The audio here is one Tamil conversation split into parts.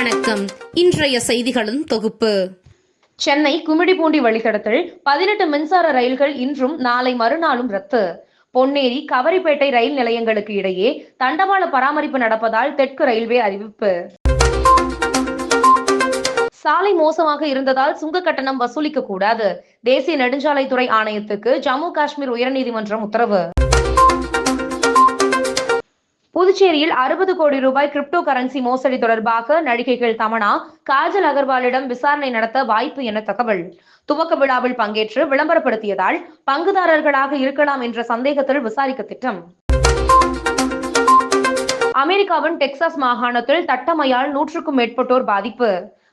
இன்றைய செய்திகளின் தொகுப்பு. சென்னை குமிடிபூண்டி வழித்தடத்தில் பதினெட்டு மின்சார ரயில்கள் இன்றும் நாளை மறுநாளும் ரத்து. பொன்னேரி கவரிப்பேட்டை ரயில் நிலையங்களுக்கு இடையே தண்டவாள பராமரிப்பு நடப்பதால் தெற்கு ரயில்வே அறிவிப்பு. சாலை மோசமாக இருந்ததால் சுங்க கட்டணம் வசூலிக்க கூடாது தேசிய நெடுஞ்சாலைத்துறை ஆணையத்துக்கு ஜம்மு காஷ்மீர் உயர்நீதிமன்றம் உத்தரவு. புதுச்சேரியில் அறுபது கோடி ரூபாய் கிரிப்டோ கரன்சி மோசடி தொடர்பாக நடிகைகள் தமனா காஜல் அகர்வாலிடம் விசாரணை நடத்த வாய்ப்பு என தகவல். துவக்க விழாவில் பங்கேற்று விளம்பரப்படுத்தியதால் பங்குதாரர்களாக இருக்கலாம் என்ற சந்தேகத்தில் விசாரிக்க திட்டம். அமெரிக்காவின் டெக்சாஸ் மாகாணத்தில் தட்டமையால் நூற்றுக்கும் மேற்பட்டோர் பாதிப்பு.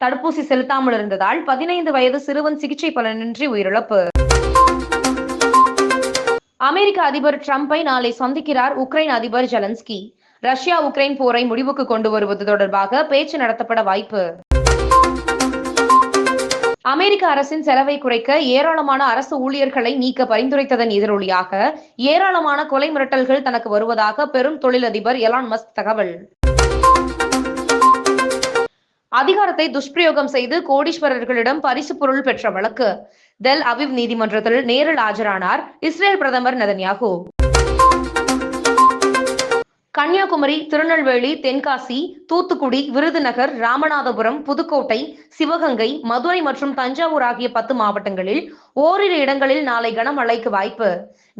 தடுப்பூசி செலுத்தாமல் இருந்ததால் பதினைந்து வயது சிறுவன் சிகிச்சை பலனின்றி உயிரிழப்பு. அமெரிக்க அதிபர் டிரம்பை நாளை சந்திக்கிறார் உக்ரைன் அதிபர் ஜெலன்ஸ்கி. ரஷ்யா உக்ரைன் போரை முடிவுக்கு கொண்டு வருவது தொடர்பாக பேச்சு நடத்தப்பட வாய்ப்பு. அமெரிக்க அரசின் செலவை குறைக்க ஏராளமான அரசு ஊழியர்களை நீக்க பரிந்துரைத்ததன் எதிரொலியாக ஏராளமான கொலை மிரட்டல்கள் தனக்கு வருவதாக பெரும் தொழிலதிபர் எலான் மஸ்க் தகவல். அதிகாரத்தை துஷ்பிரயோகம் செய்து கோடீஸ்வரர்களிடம் பரிசு பொருள் பெற்ற வழக்கு. தெல் அவிவ் நீதிமன்றத்தில் நேரில் ஆஜரானார் இஸ்ரேல் பிரதமர் நதன்யாகு. கன்னியாகுமரி திருநெல்வேலி தென்காசி தூத்துக்குடி விருதுநகர் ராமநாதபுரம் புதுக்கோட்டை சிவகங்கை மதுரை மற்றும் தஞ்சாவூர் ஆகிய பத்து மாவட்டங்களில் ஓரிரு இடங்களில் நாளை கனமழைக்கு வாய்ப்பு.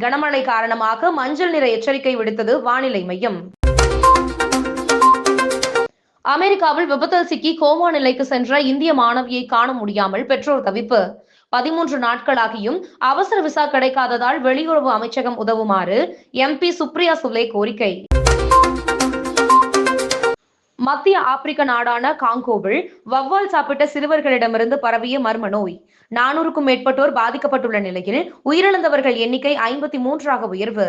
கனமழை காரணமாக மஞ்சள் நிற எச்சரிக்கை விடுத்தது வானிலை மையம். அமெரிக்காவில் விபத்தில் சிக்கி கோமா நிலைக்கு சென்ற இந்திய மாணவியை காண முடியாமல் பெற்றோர் தவிப்பு. பதிமூன்று நாட்களாகியும் அவசர விசா கிடைக்காததால் வெளியுறவு அமைச்சகம் உதவுமாறு எம்பி சுப்ரியா சுலே கோரிக்கை. மத்திய ஆப்பிரிக்க நாடான காங்கோவில் வவ்வால் சாப்பிட்ட சிறுவர்களிடமிருந்து பரவிய மர்ம நோய். நானூறுக்கும் மேற்பட்டோர் பாதிக்கப்பட்டுள்ள நிலையில் உயிரிழந்தவர்கள் எண்ணிக்கை ஐம்பத்தி மூன்றாக உயர்வு.